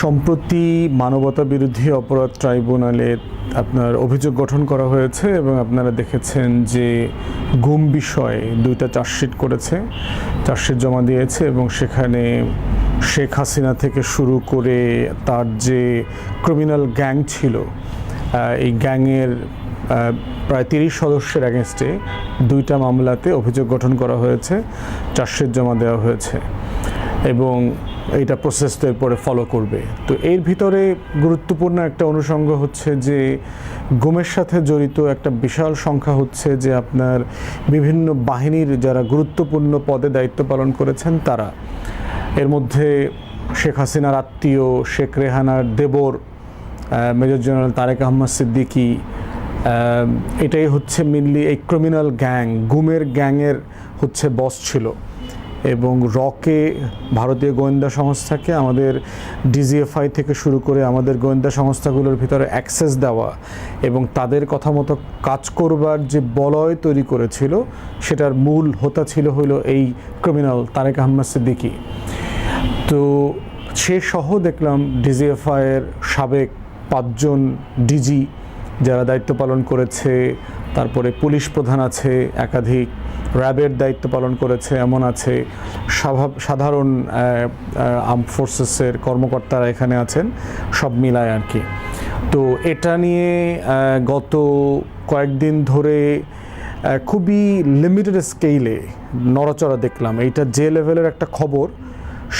সম্প্রতি মানবতা বিরোধী অপরাধ ট্রাইব্যুনালে আপনার অভিযোগ গঠন করা হয়েছে এবং আপনারা দেখেছেন যে গুম বিষয়ে দুইটা চার্জশিট করেছে, চার্জশিট জমা দিয়েছে এবং সেখানে শেখ হাসিনা থেকে শুরু করে তার যে ক্রিমিনাল গ্যাং ছিল এই গ্যাংয়ের প্রায় তিরিশ সদস্যের অ্যাগেনস্টে দুইটা মামলাতে অভিযোগ গঠন করা হয়েছে, চার্জশিট জমা দেওয়া হয়েছে এবং এইটা প্রসেস তো এরপরে ফলো করবে। তো এর ভিতরে গুরুত্বপূর্ণ একটা অনুষঙ্গ হচ্ছে যে, গুমের সাথে জড়িত একটা বিশাল সংখ্যা হচ্ছে যে আপনার বিভিন্ন বাহিনীর যারা গুরুত্বপূর্ণ পদে দায়িত্ব পালন করেছেন তারা। এর মধ্যে শেখ হাসিনার আত্মীয়, শেখ রেহানার দেবর মেজর জেনারেল তারেক আহমদ সিদ্দিকী এটাই হচ্ছে মেনলি এই ক্রিমিনাল গ্যাং গুমের গ্যাংয়ের হচ্ছে বস ছিল। এবং রকে ভারতীয় গোয়েন্দা সংস্থাকে আমাদের ডিজিএফআই থেকে শুরু করে আমাদের গোয়েন্দা সংস্থাগুলোর ভিতরে অ্যাক্সেস দেওয়া এবং তাদের কথা মতো কাজ করবার যে বলয় তৈরি করেছিল, সেটার মূল হোতা ছিল হলো এই ক্রিমিনাল তারেক আহমদ সিদ্দিকি। তো সে সহ দেখলাম ডিজিএফআইয়ের সাবেক পাঁচজন ডিজি যারা দায়িত্ব পালন করেছে তারপরে পুলিশ প্রধান আছে, একাধিক র্যাবের দায়িত্ব পালন করেছে, এমন আছে। সাধারণ আর্ম ফোর্সেসের কর্মকর্তারা এখানে আছেন, সব মিলায় আর কি। তো এটা নিয়ে গত কয়েকদিন ধরে খুবই লিমিটেড স্কেলে নড়াচড়া দেখলাম। এইটা যে লেভেলের একটা খবর,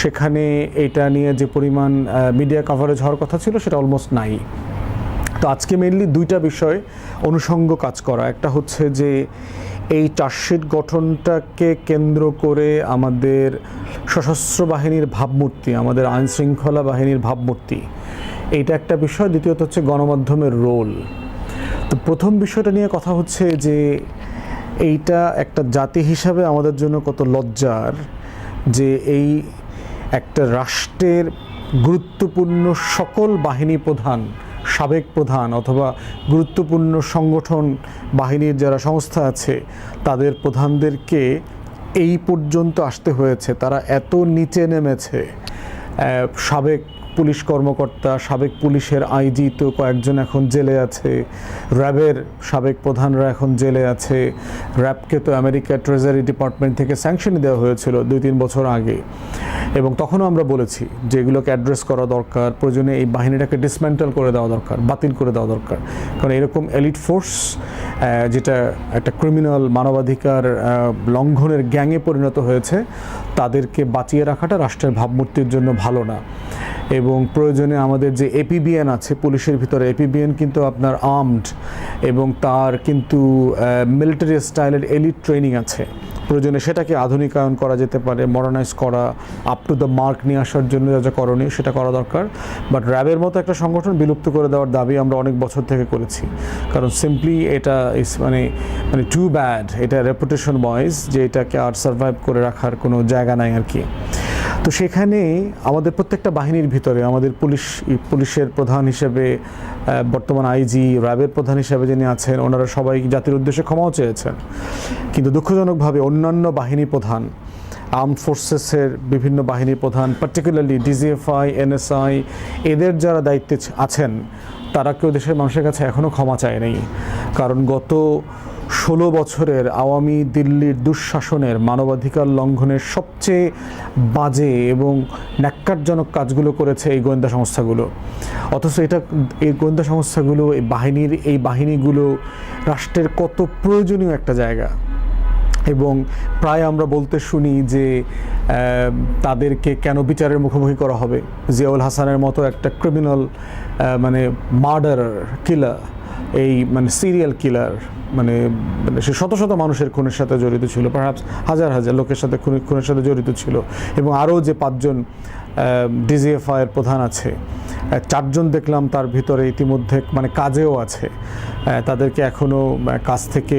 সেখানে এটা নিয়ে যে পরিমাণ মিডিয়া কভারেজ হওয়ার কথা ছিল, সেটা অলমোস্ট নাই। তো আজকে মেনলি দুইটা বিষয় অনুষঙ্গ কাজ করা। একটা হচ্ছে যে, এই চার্জশিট গঠনটাকে কেন্দ্র করে আমাদের সশস্ত্র বাহিনীর ভাবমূর্তি, আমাদের আইন শৃঙ্খলা বাহিনীর ভাবমূর্তি, এইটা একটা বিষয়। দ্বিতীয়ত হচ্ছে গণমাধ্যমের রোল তো প্রথম বিষয়টা নিয়ে কথা হচ্ছে যে, এইটা একটা জাতি হিসাবে আমাদের জন্য কত লজ্জার যে, এই একটা রাষ্ট্রের গুরুত্বপূর্ণ সকল বাহিনী প্রধান সাবেক প্রধান অথবা গুরুত্বপূর্ণ সংগঠন বাহিনীর যারা সংস্থা আছে, তাদের প্রধানদেরকে এই পর্যন্ত আসতে হয়েছে। তারা এত নিচে নেমেছে। সাবেক পুলিশ কর্মকর্তা, সাবেক পুলিশের আইজি তো কয়েকজন এখন জেলে আছে। র্যাবের সাবেক প্রধানরা এখন জেলে আছে। র্যাবকে তো আমেরিকা ট্রেজারি ডিপার্টমেন্ট থেকে স্যাংশন দেওয়া হয়েছিল দুই তিন বছর আগে। এবং তখনও আমরা বলেছি যে এগুলোকে অ্যাড্রেস করা দরকার, প্রয়োজনে এই বাহিনীটাকে ডিসমেন্টাল করে দেওয়া দরকার, বাতিল করে দেওয়া দরকার। কারণ এরকম এলিট ফোর্স যেটা একটা ক্রিমিনাল মানবাধিকার লঙ্ঘনের গ্যাংয়ে পরিণত হয়েছে, তাদেরকে বাঁচিয়ে রাখাটা রাষ্ট্রের ভাবমূর্তির জন্য ভালো না। এবং প্রয়োজনে আমাদের যে এপিবিএন আছে, পুলিশের ভিতরে এপিবিএন কিন্তু আপনার আর্মড এবং তার কিন্তু মিলিটারি স্টাইলের এলিট ট্রেনিং আছে। প্রয়োজনে সেটাকে আধুনিকায়ন করা যেতে পারে মডার্নাইজ করা আপ টু দ্য মার্ক নিয়ে আসার জন্য যা যা করণীয় সেটা করা দরকার। বাট র্যাবের মতো একটা সংগঠন বিলুপ্ত করে দেওয়ার দাবি আমরা অনেক বছর থেকে করেছি। কারণ সিম্পলি এটা ইস মানে মানে টু ব্যাড এটা রেপুটেশন ওয়াইজ যে এটাকে আর সার্ভাইভ করে রাখার কোনো জায়গা নাই আর কি। তো সেখানে আমাদের প্রত্যেকটা বাহিনীর ভিতরে, আমাদের পুলিশ, পুলিশের প্রধান হিসেবে বর্তমান আইজি র্যাবের প্রধান হিসেবে যিনি আছেন, ওনারা সবাই জাতির উদ্দেশ্যে ক্ষমাও চেয়েছেন। কিন্তু দুঃখজনকভাবে অন্যান্য বাহিনী প্রধান আর্ম ফোর্সেসের বিভিন্ন বাহিনী প্রধান পার্টিকুলারলি ডিজিএফআই এনএসআই এদের যারা দায়িত্বে আছেন, তারা কেউ দেশের মানুষের কাছে এখনও ক্ষমা চায় কারণ গত ষোলো বছরের আওয়ামী দিল্লির দুঃশাসনের মানবাধিকার লঙ্ঘনের সবচেয়ে বাজে এবং ন্যাক্কারজনক কাজগুলো করেছে এই গোয়েন্দা সংস্থাগুলো। অথচ এটা, এই গোয়েন্দা সংস্থাগুলো, এই বাহিনীর, এই বাহিনীগুলো রাষ্ট্রের কত প্রয়োজনীয় একটা জায়গা। এবং প্রায় আমরা বলতে শুনি যে তাদেরকে কেন বিচারের মুখোমুখি করা হবে? জিয়াউল হাসানের মতো একটা ক্রিমিনাল মানে মার্ডার কিলার এই মানে সিরিয়াল কিলার মানে মানে সে শত শত মানুষের খুনের সাথে জড়িত ছিল পারহাপস হাজার হাজার লোকের সাথে খুনি- খুনের সাথে জড়িত ছিল এবং আরও যে পাঁচজন ডিজিএফআইয়ের প্রধান আছে চারজন দেখলাম তার ভিতরে ইতিমধ্যে মানে কাজেও আছে। তাদেরকে এখনও কাজ থেকে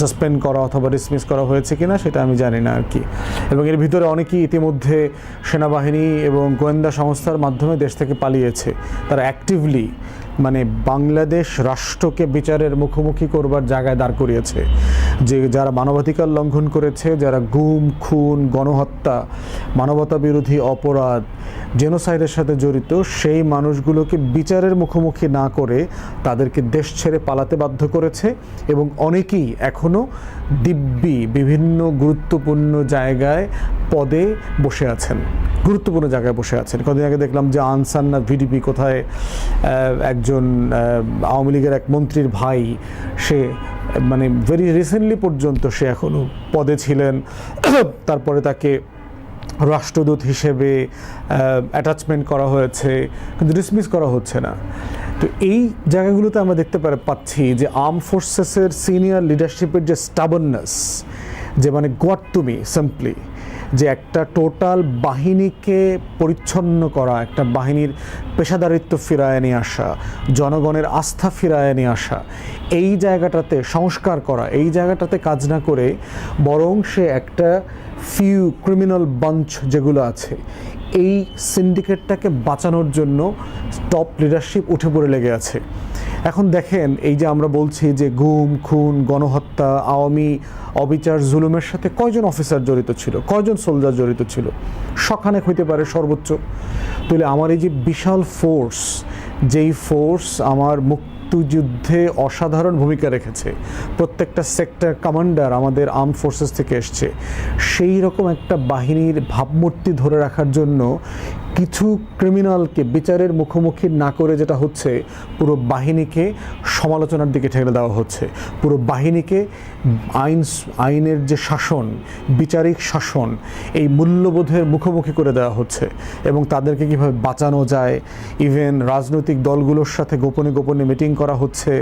সাসপেন্ড করা অথবা ডিসমিস করা হয়েছে কিনা সেটা আমি জানি না আর কি এবং এর ভিতরে অনেকেই ইতিমধ্যে সেনাবাহিনী এবং গোয়েন্দা সংস্থার মাধ্যমে দেশ থেকে পালিয়েছে। তারা অ্যাক্টিভলি মানে বাংলাদেশ রাষ্ট্রকে বিচারের মুখোমুখি করবার জায়গায় দাঁড় করিয়েছে। যে যারা মানবাধিকার লঙ্ঘন করেছে, যারা গুম, খুন, গণহত্যা মানবতা বিরোধী অপরাধ, জেনোসাইডের সাথে জড়িত, সেই মানুষগুলোকে বিচারের মুখোমুখি না করে তাদেরকে দেশ ছেড়ে পালাতে বাধ্য করেছে এবং অনেকেই এখনও দিব্যি বিভিন্ন গুরুত্বপূর্ণ জায়গায় পদে বসে আছেন। গুরুত্বপূর্ণ জায়গায় বসে আছেন। কদিন আগে দেখলাম যে আনসান্না ভিডিপি কোথায় একজন আওয়ামী লীগের এক মন্ত্রীর ভাই, সে মানে ভেরি রিসেন্টলি পর্যন্ত সে এখনও পদে ছিলেন। তারপরে তাকে রাষ্ট্রদূত হিসেবে অ্যাটাচমেন্ট করা হয়েছে, কিন্তু ডিসমিস করা হচ্ছে না। তো এই জায়গাগুলোতে আমরা দেখতে পারে, পাচ্ছি যে আর্ম ফোর্সেসের সিনিয়র লিডারশিপের যে স্টাবননেস যে মানে গোয়াট তুমি সিম্পলি যে একটা টোটাল বাহিনীকে পরিচ্ছন্ন করা, একটা বাহিনীর পেশাদারিত্ব ফিরায় নিয়ে আসা, জনগণের আস্থা ফিরায় নিয়ে আসা, এই জায়গাটাতে সংস্কার করা, এই জায়গাটাতে কাজ না করে বরং সে একটা ফিউ ক্রিমিনাল বাঞ্চ যেগুলো আছে, এই সিন্ডিকেটটাকে বাঁচানোর জন্য টপ লিডারশিপ উঠে পড়ে লেগে আছে। এখন দেখেন, এই যে আমরা বলছি যে গুম, খুন, গণহত্যা, আওয়ামী, অবিচার, জুলুমের সাথে কয়জন অফিসার জড়িত ছিল? কয়জন সোলজার জড়িত ছিল? সখানেক হইতে পারে, সর্বোচ্চ। তাহলে আমার এই যে বিশাল ফোর্স যেই ফোর্স আমার মুক্তিযুদ্ধে অসাধারণ ভূমিকা রেখেছে, প্রত্যেকটা সেক্টর কমান্ডার আমাদের আর্ম ফোর্সেস থেকে এসছে, সেই রকম একটা বাহিনীর ভাবমূর্তি ধরে রাখার জন্য কিছু ক্রিমিনালকে বিচারের মুখোমুখি না করে যেটা হচ্ছে, পুরো বাহিনীকে সমালোচনার দিকে ঠেলে দেওয়া হচ্ছে। পুরো বাহিনীকে আইন আইনের যে শাসন, বিচারিক শাসন, এই মূল্যবোধের মুখোমুখি করে দেওয়া হচ্ছে এবং তাদেরকে কীভাবে বাঁচানো যায়, ইভেন রাজনৈতিক দলগুলোর সাথে গোপনে গোপনে মিটিং করা হচ্ছে,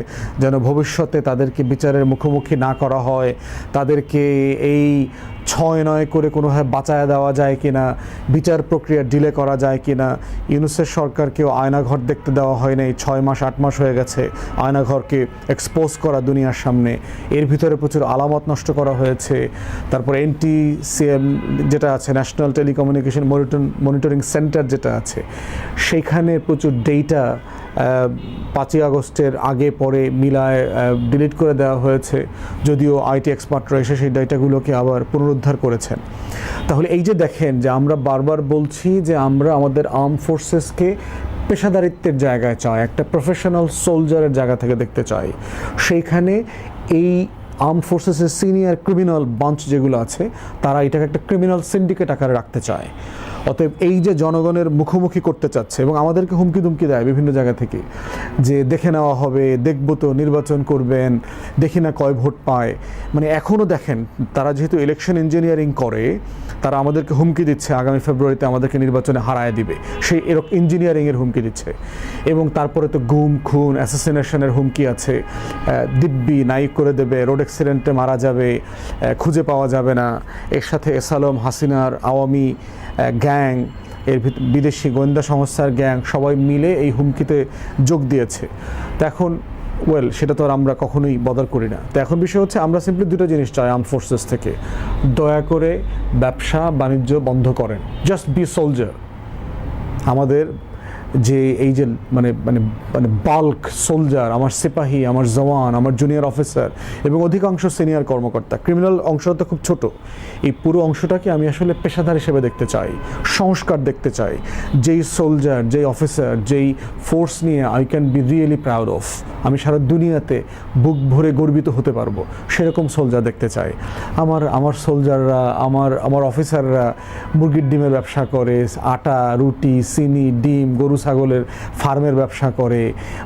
যেন ভবিষ্যতে তাদেরকে বিচারের মুখোমুখি না করা হয়, তাদেরকে এই ছয় নয় করে কোনোভাবে বাঁচায় দেওয়া যায় কি না বিচার প্রক্রিয়া ডিলে করা যায় কি না ইউনুসের সরকারকেও আয়নাঘর দেখতে দেওয়া হয় নাই, ছয় মাস, আট মাস হয়ে গেছে আয়নাঘরকে এক্সপোজ করা দুনিয়ার সামনে। এর ভিতরে প্রচুর আলামত নষ্ট করা হয়েছে। তারপর এনটি সিএম যেটা আছে ন্যাশনাল টেলিকমিউনিকেশন মনিটরিং সেন্টার যেটা আছে সেইখানে প্রচুর ডেটা পাঁচই আগস্টের আগে পরে মিলায় ডিলিট করে দেওয়া হয়েছে, যদিও আইটি এক্সপার্টরা এসে সেই ডেটাগুলোকে আবার পুনরুদ্ধার করেছেন। তাহলে এই যে দেখেন যে আমরা বারবার বলছি যে আমরা আমাদের আর্ম ফোর্সেসকে পেশাদারিত্বের জায়গায় চাই, একটা প্রফেশনাল সোলজারের জায়গা থেকে দেখতে চাই। সেইখানে এই আর্ম ফোর্সেসের সিনিয়র ক্রিমিনাল বাঞ্চ যেগুলো আছে, তারা এটাকে একটা ক্রিমিনাল সিন্ডিকেট আকারে রাখতে চায়। অতএব এই যে জনগণের মুখোমুখি করতে চাচ্ছে এবং আমাদেরকে হুমকি দুমকি দেয় বিভিন্ন জায়গা থেকে, যে দেখে নেওয়া হবে, দেখব তো নির্বাচন করবেন, দেখি না কয় ভোট পায়। মানে এখনও দেখেন, তারা যেহেতু ইলেকশন ইঞ্জিনিয়ারিং করে, তারা আমাদেরকে হুমকি দিচ্ছে, আগামী ফেব্রুয়ারিতে আমাদেরকে নির্বাচনে হারায় দিবে। সেই এরকম ইঞ্জিনিয়ারিংয়ের হুমকি দিচ্ছে। এবং তারপরে তো গুম, খুন অ্যাসোসিনেশনের হুমকি আছে। দিব্যি নাইক করে দেবে রোড অ্যাক্সিডেন্টে মারা যাবে খুঁজে পাওয়া যাবে না। এর সাথে এসালম হাসিনার আওয়ামী গ্যাং, এর বিদেশি গোয়েন্দা সংস্থার গ্যাং সবাই মিলে এই হুমকিতে যোগ দিয়েছে। তো এখন ওয়েল সেটা তো আর আমরা কখনোই বদল করি না। তো এখন বিষয় হচ্ছে, আমরা সিম্পলি দুটো জিনিস চাই আর্ম ফোর্সেস থেকে। দয়া করে ব্যবসা বাণিজ্য বন্ধ করেন। জাস্ট বি সোলজার আমাদের যে এই যে মানে মানে মানে বাল্ক সোলজার আমার সিপাহী, আমার জওয়ান, আমার জুনিয়র অফিসার এবং অধিকাংশ সিনিয়র কর্মকর্তা ক্রিমিনাল অংশটা তো খুব ছোট। এই পুরো অংশটাকে আমি আসলে পেশাদার হিসেবে দেখতে চাই, সংস্কার দেখতে চাই। যেই সোলজার যেই অফিসার যেই ফোর্স নিয়ে I can be really proud of আমি সারা দুনিয়াতে বুক ভরে গর্বিত হতে পারব, সেরকম সোলজার দেখতে চাই। আমার আমার সোলজাররা আমার আমার অফিসাররা মুরগির ডিমের ব্যবসা করে, আটা, রুটি, চিনি, ডিম, গরু ছাগলের ফার্মের ব্যবসা করে,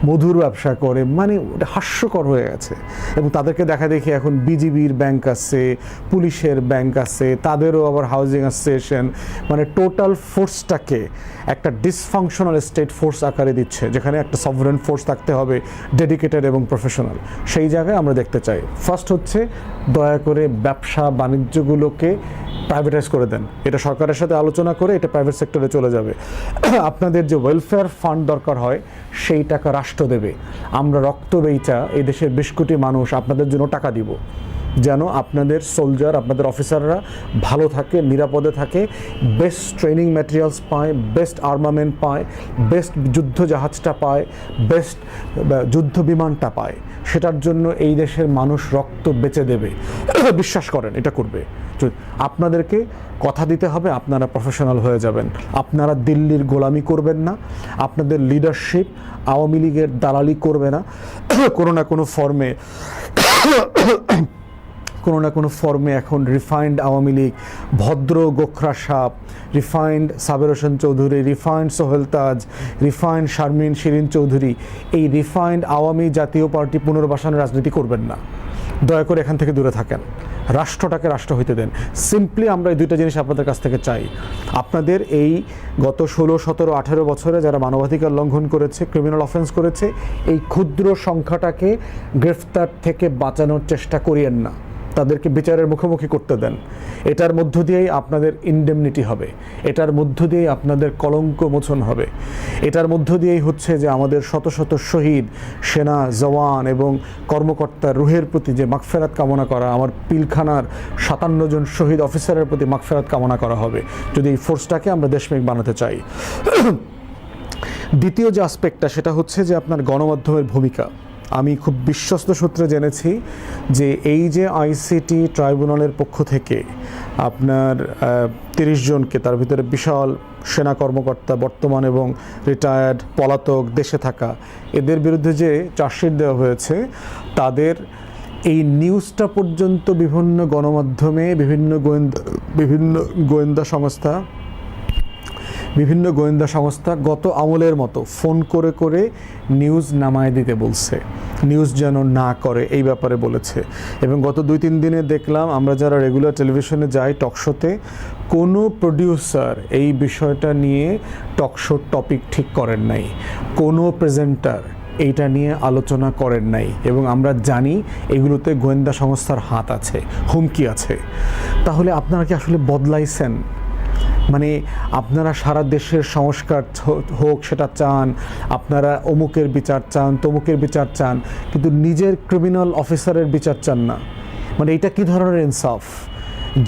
মধুর ব্যবসা করে মানে হাস্যকর হয়ে গেছে। এবং তাদেরকে দেখা দেখি এখন বিজিবির ব্যাংক আছে, পুলিশের ব্যাংক আছে, তাদেরও আবার হাউজিং অ্যাসোসিয়েশন মানে টোটাল ফোর্সটাকে একটা ডিসফাংশনাল স্টেট ফোর্স আকারে দিচ্ছে, যেখানে একটা সভরেন ফোর্স থাকতে হবে ডেডিকেটেড এবং প্রফেশনাল সেই জায়গায় আমরা দেখতে চাই। ফার্স্ট হচ্ছে, দয়া করে ব্যবসা বাণিজ্যগুলোকে প্রাইভেটাইজ করে দেন। এটা সরকারের সাথে আলোচনা করে এটা প্রাইভেট সেক্টরে চলে যাবে। আপনাদের যে ওয়েলফেয়ার ফান্ড দরকার হয়, সেই টাকা রাষ্ট্র দেবে। আমরা রক্ত বেইচা, এই দেশের বেশ কোটি মানুষ, আপনাদের জন্য টাকা দিব। যেন আপনাদের সোলজার আপনাদের অফিসাররা ভালো থাকে, নিরাপদে থাকে বেস্ট ট্রেনিং ম্যাটেরিয়ালস পায় বেস্ট আর্মামেন্ট পায় বেস্ট যুদ্ধ জাহাজটা পায় বেস্ট যুদ্ধ বিমানটা পায়। সেটার জন্য এই দেশের মানুষ রক্ত বেঁচে দেবে। বিশ্বাস করেন, এটা করবে। আপনাদেরকে কথা দিতে হবে, আপনারা প্রফেশনাল হয়ে যাবেন। আপনারা দিল্লির গোলামি করবেন না, আপনাদের লিডারশিপ আওয়ামী লীগের দালালি করবে না। কোনো না কোনো ফর্মে কোনো না কোনো ফর্মে এখন রিফাইন্ড আওয়ামী লীগ, ভদ্র গোখরা সাপ refined Saber Hossain Chowdhury refined Sohel Taj refined Sharmin Shirin Chowdhury, এই রিফাইন্ড আওয়ামী জাতীয় পার্টি পুনর্বাসনের রাজনীতি করবেন না। দয়া করে এখান থেকে দূরে থাকেন। রাষ্ট্রটাকে রাষ্ট্র হইতে দেন। সিম্পলি আমরা এই দুইটা জিনিস আপনাদের কাছ থেকে চাই। আপনাদের এই গত ষোলো, সতেরো, আঠেরো বছরে যারা মানবাধিকার লঙ্ঘন করেছে ক্রিমিনাল অফেন্স করেছে, এই ক্ষুদ্র সংখ্যাটাকে গ্রেফতার থেকে বাঁচানোর চেষ্টা করিয়েন না। তাদেরকে বিচারের মুখোমুখি করতে দেন। এটার মধ্য দিয়েই আপনাদের ইনডেমনিটি হবে। এটার মধ্য দিয়েই আপনাদের কলঙ্ক মোচন হবে। এটার মধ্য দিয়েই হচ্ছে যে আমাদের শত শত শহীদ, সেনা, জওয়ান এবং কর্মকর্তার রুহের প্রতি যে মাগফেরাত কামনা করা, আমার পিলখানার সাতান্ন জন শহীদ অফিসারের প্রতি মাগফেরাত কামনা করা হবে। যদি এই ফোর্সটাকে আমরা দেশমেক বানাতে চাই। দ্বিতীয় যে আসপেক্টটা সেটা হচ্ছে যে আপনার গণমাধ্যমের ভূমিকা। আমি খুব বিশ্বস্ত সূত্রে জেনেছি যে এই যে আইসিটি ট্রাইব্যুনালের পক্ষ থেকে আপনার তিরিশ জনকে তার ভিতরে বিশাল সেনা কর্মকর্তা, বর্তমান এবং রিটায়ার্ড পলাতক দেশে থাকা, এদের বিরুদ্ধে যে চার্জশিট দেওয়া হয়েছে, তাদের এই নিউজটা পর্যন্ত বিভিন্ন গণমাধ্যমে, বিভিন্ন গোয়েন্দা বিভিন্ন গোয়েন্দা সংস্থা বিভিন্ন গোয়েন্দা সংস্থা গত আমলের মতো ফোন করে করে নিউজ নামায় দিতে বলছে। নিউজ যেন না করে এই ব্যাপারে বলেছে। এবং গত দুই তিন দিনে দেখলাম আমরা যারা রেগুলার টেলিভিশনে যাই টকশোতে কোনো প্রডিউসার এই বিষয়টা নিয়ে টকশোর টপিক ঠিক করেন নাই। কোনো প্রেজেন্টার এইটা নিয়ে আলোচনা করেন নাই। এবং আমরা জানি এগুলোতে গোয়েন্দা সংস্থার হাত আছে, হুমকি আছে। তাহলে আপনারা কি আসলে বদলাইছেন? মানে আপনারা সারা দেশের সংস্কার হোক, সেটা চান, আপনারা অমুকের বিচার চান, তমুকের বিচার চান, কিন্তু নিজের ক্রিমিনাল অফিসারের বিচার চান না। মানে এটা কি ধরনের ইনসাফ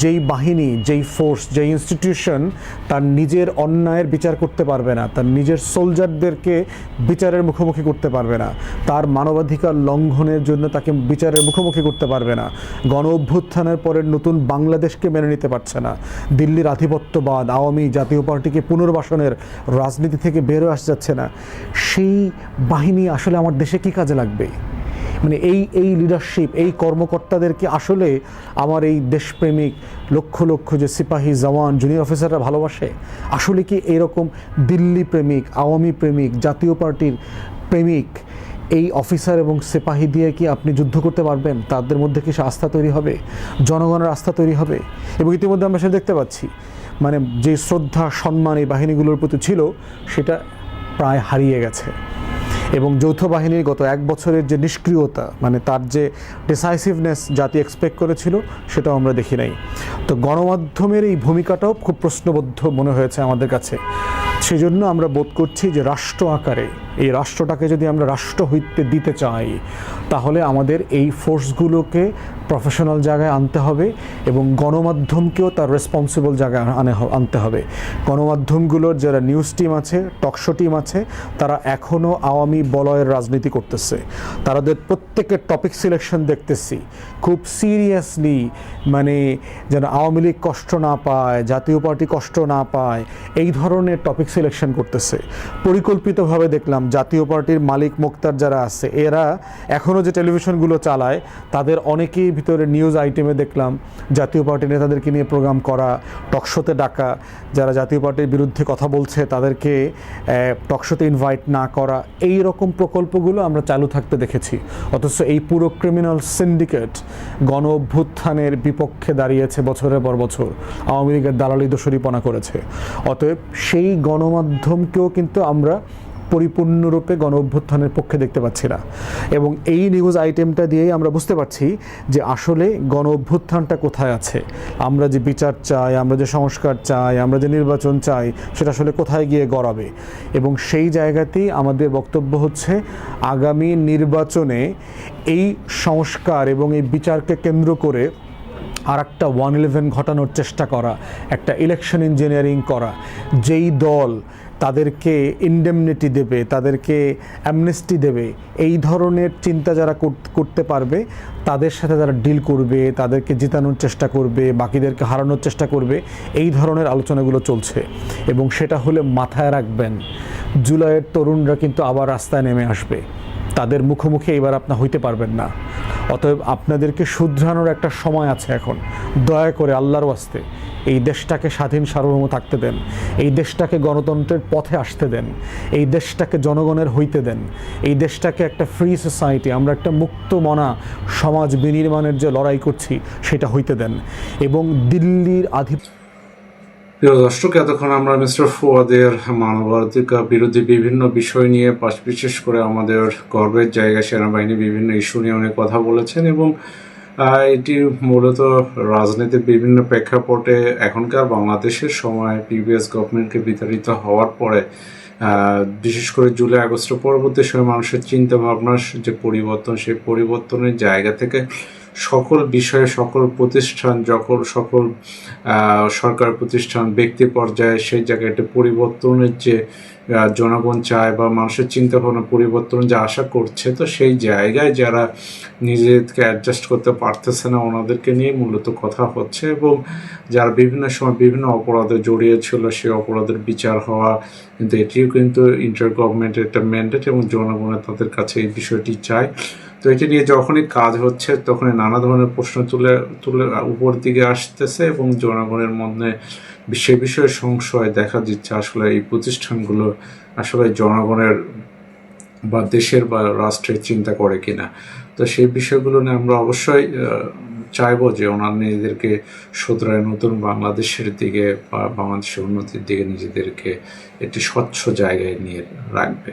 যেই বাহিনী, যেই ফোর্স যেই ইনস্টিটিউশন তার নিজের অন্যায়ের বিচার করতে পারবে না, তার নিজের সোলজারদেরকে বিচারের মুখোমুখি করতে পারবে না, তার মানবাধিকার লঙ্ঘনের জন্য তাকে বিচারের মুখোমুখি করতে পারবে না, গণ অভ্যুত্থানের পরের নতুন বাংলাদেশকে মেনে নিতে পারছে না, দিল্লির আধিপত্যবাদ আওয়ামী জাতীয় পার্টিকে পুনর্বাসনের রাজনীতি থেকে বেরো আসতে যাচ্ছে না। সেই বাহিনী আসলে আমার দেশে কি কাজে লাগবে? মানে এই এই লিডারশিপ এই কর্মকর্তাদেরকে আসলে আমার এই দেশপ্রেমিক লক্ষ লক্ষ যে সিপাহী জওয়ান জুনিয়র অফিসাররা ভালোবাসে। আসলে কি এরকম দিল্লি প্রেমিক, আওয়ামী প্রেমিক, জাতীয় পার্টির প্রেমিক এই অফিসার এবং সিপাহী দিয়ে কি আপনি যুদ্ধ করতে পারবেন? তাদের মধ্যে কি আস্থা তৈরি হবে? জনগণের আস্থা তৈরি হবে? এবং ইতিমধ্যে আমরা সেটা দেখতে পাচ্ছি। মানে যে শ্রদ্ধা, সম্মান এই বাহিনীগুলোর প্রতি ছিল, সেটা প্রায় হারিয়ে গেছে। এবং যৌথ বাহিনীর গত এক বছরের যে নিষ্ক্রিয়তা মানে তার যে ডিসাইসিভনেস জাতি এক্সপেক্ট করেছিল, সেটাও আমরা দেখি নাই। তো গণমাধ্যমের এই ভূমিকাটাও খুব প্রশ্নবদ্ধ মনে হয়েছে আমাদের কাছে। সেজন্য আমরা বোধ করছি যে রাষ্ট্র আকারে, এই রাষ্ট্রটাকে যদি আমরা রাষ্ট্র হইতে দিতে চাই, তাহলে আমাদের এই ফোর্সগুলোকে প্রফেশনাল জায়গায় আনতে হবে এবং গণমাধ্যমকেও তার রেসপন্সিবল জায়গায় আনে আনতে হবে। গণমাধ্যমগুলোর যারা নিউজ টিম আছে টকশো টিম আছে, তারা এখনও আওয়ামী বলয়ের রাজনীতি করতেছে। তাদের প্রত্যেকের টপিক সিলেকশন দেখতেছি। খুব সিরিয়াসলি মানে যেন আওয়ামী লীগ কষ্ট না পায়, জাতীয় পার্টি কষ্ট না পায়, এই ধরনের টপিক সিলেকশন করতেছে। পরিকল্পিতভাবে দেখলাম জাতীয় পার্টির মালিক মোক্তার যারা আছে, এরা এখনও যে টেলিভিশনগুলো চালায়, তাদের অনেকেই ভিতরে নিউজ আইটেমে দেখলাম, জাতীয় পার্টি নেতাদেরকে নিয়ে প্রোগ্রাম করা টকশোতে ডাকা, যারা জাতীয় পার্টির বিরুদ্ধে কথা বলছে, তাদেরকে টকশোতে ইনভাইট না করা, এই রকম প্রকল্পগুলো আমরা চালু থাকতে দেখেছি। অথচ এই পুরো ক্রিমিনাল সিন্ডিকেট গণ অভ্যুত্থানের বিপক্ষে দাঁড়িয়েছে বছরের পর বছর, আওয়ামী লীগের দালালি দোষরীপনা করেছে। অতএব সেই গণমাধ্যমকেও কিন্তু আমরা পরিপূর্ণরূপে গণ অভ্যুত্থানের পক্ষে দেখতে পাচ্ছি না। এবং এই নিউজ আইটেমটা দিয়েই আমরা বুঝতে পারছি যে আসলে গণ অভ্যুত্থানটা কোথায় আছে। আমরা যে বিচার চাই, আমরা যে সংস্কার চাই, আমরা যে নির্বাচন চাই, সেটা আসলে কোথায় গিয়ে গড়াবে? এবং সেই জায়গাতেই আমাদের বক্তব্য হচ্ছে, আগামী নির্বাচনে এই সংস্কার এবং এই বিচারকে কেন্দ্র করে আর একটা ওয়ান ইলেভেন ঘটানোর চেষ্টা করা, একটা ইলেকশন ইঞ্জিনিয়ারিং করা। যেই দল তাদেরকে ইন্ডেমনিটি দেবে, তাদেরকে অ্যামনেস্টি দেবে, এই ধরনের চিন্তা যারা করতে পারবে, তাদের সাথে যারা ডিল করবে, তাদেরকে জিতানোর চেষ্টা করবে, বাকিদেরকে হারানোর চেষ্টা করবে, এই ধরনের আলোচনাগুলো চলছে। এবং সেটা হলে মাথায় রাখবেন, জুলাইয়ের তরুণরা কিন্তু আবার রাস্তায় নেমে আসবে। তাদের মুখোমুখি এবার আপনি হইতে পারবেন না। অতএব আপনাদেরকে শুধরানোর একটা সময় আছে এখন। দয়া করে আল্লাহর ওয়াস্তে এই দেশটাকে স্বাধীন সার্বভৌম থাকতে দেন। এই দেশটাকে গণতন্ত্রের পথে আসতে দেন। এই দেশটাকে জনগণের হইতে দেন। এই দেশটাকে একটা ফ্রি সোসাইটি আমরা একটা মুক্ত মনা সমাজ বিনির্মাণের যে লড়াই করছি, সেটা হইতে দেন। এবং দিল্লির আধিপত্য প্রিয় দর্শক, এতক্ষণ আমরা মিস্টার ফুয়াদের মানবাধিকার বিরোধী বিভিন্ন বিষয় নিয়ে পাশ বিশেষ করে আমাদের গর্বের জায়গা সেনাবাহিনী বিভিন্ন ইস্যু নিয়ে অনেক কথা বলেছেন এবং এটি মূলত রাজনীতির বিভিন্ন প্রেক্ষাপটে এখনকার বাংলাদেশের সময় পিবিএস গভর্নমেন্টকে বিতাড়িত হওয়ার পরে বিশেষ করে জুলাই আগস্টের পরবর্তী সময় মানুষের চিন্তা ভাবনার যে পরিবর্তন, সেই পরিবর্তনের জায়গা থেকে সকল বিষয়ে, সকল প্রতিষ্ঠান, যখন সকল সরকার প্রতিষ্ঠান, ব্যক্তি পর্যায়ে সেই জায়গায় একটা পরিবর্তনের যে জনগণ চায় বা মানুষের চিন্তা ভাবনা পরিবর্তন যে আশা করছে, তো সেই জায়গায় যারা নিজেদেরকে অ্যাডজাস্ট করতে পারতেছে না, ওনাদেরকে নিয়ে মূলত কথা হচ্ছে এবং যারা বিভিন্ন সময় বিভিন্ন অপরাধে জড়িয়ে ছিল সেই অপরাধের বিচার হওয়া, কিন্তু এটিও কিন্তু ইন্টার গভর্নমেন্টের একটা ম্যান্ডেট এবং জনগণের তাদের কাছে এই বিষয়টি চায়। তো এটি নিয়ে যখনই কাজ হচ্ছে, তখনই নানা ধরনের প্রশ্ন তুলে তুলে উপর দিকে আসতেছে এবং জনগণের মধ্যে সে বিষয়ে সংশয় দেখা দিচ্ছে। আসলে এই প্রতিষ্ঠানগুলো আসলে জনগণের বা দেশের বা রাষ্ট্রের চিন্তা করে কিনা। তো সেই বিষয়গুলো নিয়ে আমরা অবশ্যই চাইব যে ওনার নিজেদেরকে শুধরায়, নতুন বাংলাদেশের দিকে বা বাংলাদেশের উন্নতির দিকে নিজেদেরকে একটি স্বচ্ছ জায়গায় নিয়ে রাখবে।